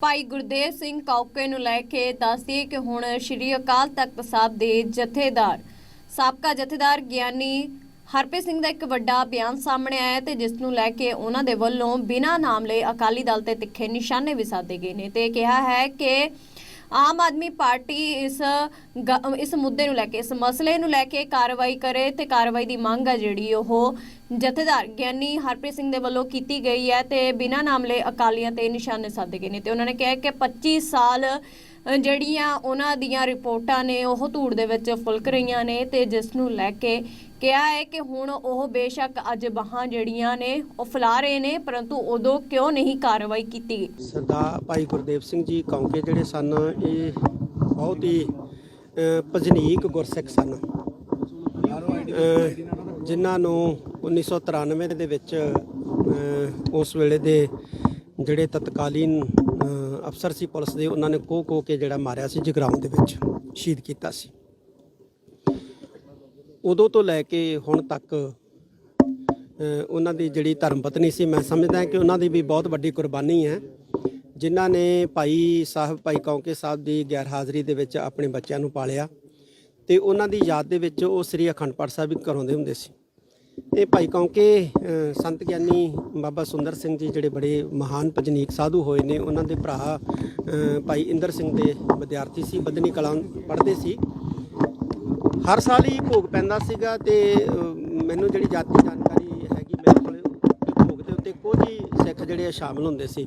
ਭਾਈ ਗੁਰਦੇਵ ਸਿੰਘ ਕੌਕੇ ਨੂੰ ਲੈ ਕੇ ਦੱਸਦੀ ਕਿ ਹੁਣ ਸ਼੍ਰੀ ਅਕਾਲ ਤਖਤ ਸਾਹਿਬ ਦੇ ਜਥੇਦਾਰ, ਸਾਬਕਾ ਜਥੇਦਾਰ ਗਿਆਨੀ ਹਰਪ੍ਰੀਤ ਸਿੰਘ ਦਾ ਇੱਕ ਵੱਡਾ ਬਿਆਨ ਸਾਹਮਣੇ ਆਇਆ ਤੇ ਜਿਸ ਨੂੰ ਲੈ ਕੇ ਉਹਨਾਂ ਦੇ ਵੱਲੋਂ ਬਿਨਾਂ ਨਾਮ ਲਏ ਅਕਾਲੀ ਦਲ ਤੇ ਤਿੱਖੇ ਨਿਸ਼ਾਨੇ ਵੀ ਸਾਧੇ ਗਏ ਨੇ ਤੇ ਕਿਹਾ ਹੈ ਕਿ ਆਮ ਆਦਮੀ ਪਾਰਟੀ ਇਸ, ਗ- ਇਸ ਮੁੱਦੇ ਨੂੰ ਲੈ ਕੇ, ਇਸ ਮਸਲੇ ਨੂੰ ਲੈ ਕੇ ਕਾਰਵਾਈ ਕਰੇ ਤੇ ਕਾਰਵਾਈ ਦੀ ਮੰਗ ਹੈ ਜਿਹੜੀ ਉਹ ਜਥੇਦਾਰ ਗਿਆਨੀ ਹਰਪ੍ਰੀਤ ਸਿੰਘ ਦੇ ਵੱਲੋਂ ਕੀਤੀ ਗਈ ਹੈ ਤੇ ਬਿਨਾਂ ਨਾਮਲੇ ਅਕਾਲੀਆਂ ਤੇ ਨਿਸ਼ਾਨੇ ਸਾਧੇ ਗਏ ਨੇ ਤੇ ਉਹਨਾਂ ਨੇ ਕਿਹਾ ਕਿ 25 ਸਾਲ ਜਿਹੜੀਆਂ ਉਹਨਾਂ ਦੀਆਂ ਰਿਪੋਰਟਾਂ ਨੇ, ਉਹ ਧੂੜ ਦੇ ਵਿੱਚ ਫੁਲਕ ਰਹੀਆਂ ਨੇ ਤੇ ਜਿਸ ਨੂੰ ਲੈ ਕੇ ਕਿਹਾ ਹੈ ਕਿ ਹੁਣ ਉਹ ਬੇਸ਼ੱਕ ਅੱਜ ਬਾਹਾਂ ਜਿਹੜੀਆਂ ਨੇ, ਉਹ ਫੈਲਾ ਰਹੇ ਨੇ, ਪਰੰਤੂ ਉਦੋਂ ਕਿਉਂ ਨਹੀਂ ਕਾਰਵਾਈ ਕੀਤੀ ਗਈ? ਸਰਦਾਰ ਭਾਈ ਗੁਰਦੇਵ ਸਿੰਘ ਜੀ ਕੌਂਕੇ ਜਿਹੜੇ ਸਨ, ਇਹ ਬਹੁਤ ਹੀ ਭਜਨੀਕ ਗੁਰਸਿੱਖ ਸਨ। ਜਿਨ੍ਹਾਂ ਨੂੰ 1993 ਦੇ ਵਿੱਚ ਉਸ ਵੇਲੇ ਦੇ ਜਿਹੜੇ ਤਤਕਾਲੀਨ ਅਫਸਰ ਸੀ, ਪੁਲਿਸ ਦੇ, ਉਹਨਾਂ ਨੇ ਕੋਹ ਕੋ ਕੇ ਜਿਹੜਾ ਮਾਰਿਆ ਸੀ, ਜਗਰਾਉਂ ਦੇ ਵਿੱਚ ਸ਼ਹੀਦ ਕੀਤਾ ਸੀ। ਉਦੋਂ ਤੋਂ ਲੈ ਕੇ ਹੁਣ ਤੱਕ ਉਹਨਾਂ ਦੀ ਜਿਹੜੀ ਧਰਮ ਪਤਨੀ ਸੀ, ਮੈਂ ਸਮਝਦਾ ਕਿ ਉਹਨਾਂ ਦੀ ਵੀ ਬਹੁਤ ਵੱਡੀ ਕੁਰਬਾਨੀ ਹੈ। ਜਿਨ੍ਹਾਂ ਨੇ ਭਾਈ ਸਾਹਿਬ, ਭਾਈ ਕੌਂਕੇ ਸਾਹਿਬ ਦੀ ਗੈਰ ਹਾਜ਼ਰੀ ਦੇ ਵਿੱਚ ਆਪਣੇ ਬੱਚਿਆਂ ਨੂੰ ਪਾਲਿਆ ਤੇ ਉਹਨਾਂ ਦੀ ਯਾਦ ਦੇ ਵਿੱਚ ਉਹ ਸ੍ਰੀ ਅਖੰਡ ਪਾਠ ਸਾਹਿਬ ਵੀ ਕਰਾਉਂਦੇ ਹੁੰਦੇ ਸੀ। ਇਹ ਭਾਈ ਕੌਂਕੇ ਸੰਤ ਗਿਆਨੀ ਬਾਬਾ ਸੁੰਦਰ ਸਿੰਘ ਜੀ ਜਿਹੜੇ ਬੜੇ ਮਹਾਨ ਭਜਨੀਕ ਸਾਧੂ ਹੋਏ ਨੇ, ਉਹਨਾਂ ਦੇ ਭਰਾ ਭਾਈ ਇੰਦਰ ਸਿੰਘ ਦੇ ਵਿਦਿਆਰਥੀ ਸੀ ਬਦਨੀ ਕਲਾਂ ਪੜ੍ਹਦੇ ਸੀ। ਹਰ ਸਾਲ ਹੀ ਭੋਗ ਪੈਂਦਾ ਸੀਗਾ ਤੇ ਮੈਨੂੰ ਜਿਹੜੀ ਜਾਤੀ ਜਾਣਕਾਰੀ ਹੈਗੀ ਮੇਰੇ ਕੋਲੇ, ਭੋਗ ਦੇ ਉੱਤੇ ਕੁਝ ਹੀ ਸਿੱਖ ਜਿਹੜੇ ਆ ਸ਼ਾਮਲ ਹੁੰਦੇ ਸੀ।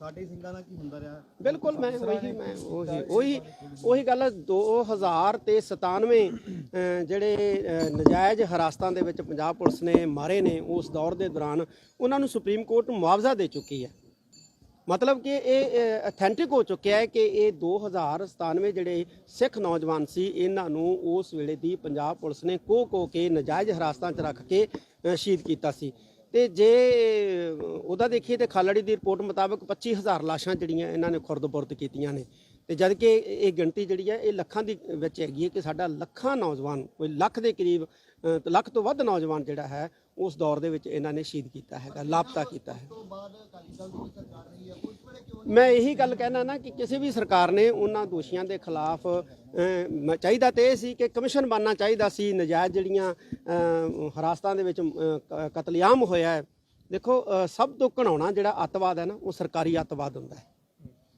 ਸਾਡੇ ਸਿੰਘਾਂ ਨਾਲ ਕੀ ਹੁੰਦਾ ਰਿਹਾ? ਬਿਲਕੁਲ ਮੈਂ ਉਹੀ ਮੈਂ ਉਹੀ ਉਹੀ ਉਹੀ ਗੱਲ ਹੈ, 2000 ਤੇ 97 ਅਹ, ਜਿਹੜੇ ਨਜਾਇਜ਼ ਹਰਾਸਤਾਂ ਦੇ ਵਿੱਚ ਪੰਜਾਬ ਪੁਲਿਸ ਨੇ ਮਾਰੇ ਨੇ ਉਸ ਦੌਰ ਦੇ ਦੌਰਾਨ ਉਹਨਾਂ ਨੂੰ ਸੁਪਰੀਮ ਕੋਰਟ ਮੁਆਵਜ਼ਾ ਦੇ ਚੁੱਕੀ ਹੈ। ਮਤਲਬ ਕਿ ਇਹ ਅਥੈਂਟਿਕ ਹੋ ਚੁੱਕਿਆ ਹੈ ਕਿ ਇਹ 2097 ਜਿਹੜੇ ਸਿੱਖ ਨੌਜਵਾਨ ਸੀ ਇਹਨਾਂ ਨੂੰ ਉਸ ਵੇਲੇ ਦੀ ਪੰਜਾਬ ਪੁਲਿਸ ਨੇ ਕੋ ਕੋ ਕੇ ਨਜਾਇਜ਼ ਹਰਾਸਤਾਂ 'ਚ ਰੱਖ ਕੇ ਸ਼ਹੀਦ ਕੀਤਾ ਸੀ। ਤੇ ਜੇ ਉਹਦਾ ਦੇਖੀਏ ਤੇ ਖਾਲੜੀ ਦੀ ਰਿਪੋਰਟ ਮੁਤਾਬਕ 25000 ਲਾਸ਼ਾਂ ਜਿਹੜੀਆਂ ਇਹਨਾਂ ਨੇ ਖੁਰਦ-ਬੁਰਦ ਕੀਤੀਆਂ ਨੇ। ਤੇ ਜਦ ਕਿ ਇਹ ਗਿਣਤੀ ਜਿਹੜੀ ਹੈ, ਇਹ ਲੱਖਾਂ ਦੀ ਵਿੱਚ ਹੈਗੀ ਹੈ ਕਿ ਸਾਡਾ ਲੱਖਾਂ ਨੌਜਵਾਨ, ਕੋਈ ਲੱਖ ਦੇ ਕਰੀਬ ਲੱਖ ਤੋਂ ਵੱਧ ਨੌਜਵਾਨ ਜਿਹੜਾ ਹੈ, ਉਸ ਦੌਰ ਦੇ ਵਿੱਚ ਇਹਨਾਂ ਨੇ ਸ਼ਹੀਦ ਕੀਤਾ ਹੈਗਾ, ਲਾਪਤਾ ਕੀਤਾ ਹੈ। ਮੈਂ ਇਹੀ ਗੱਲ ਕਹਿਣਾ ਨਾ ਕਿ ਕਿਸੇ ਵੀ ਸਰਕਾਰ ਨੇ ਉਹਨਾਂ ਦੋਸ਼ੀਆਂ ਦੇ ਖਿਲਾਫ ਚਾਹੀਦਾ ਤੇ ਇਹ ਸੀ ਕਿ ਕਮਿਸ਼ਨ ਬਣਨਾ ਚਾਹੀਦਾ ਸੀ। ਨਜਾਇਜ਼ ਜਿਹੜੀਆਂ ਅਹ, ਹਰਾਸਤਾਂ ਦੇ ਵਿੱਚ ਕਤਲੇਆਮ ਹੋਇਆ ਹੈ। ਦੇਖੋ ਸਭ ਤੋਂ ਘਣਾਉਣਾ ਜਿਹੜਾ ਅੱਤਵਾਦ ਹੈ ਨਾ ਉਹ ਸਰਕਾਰੀ ਅੱਤਵਾਦ ਹੁੰਦਾ ਹੈ।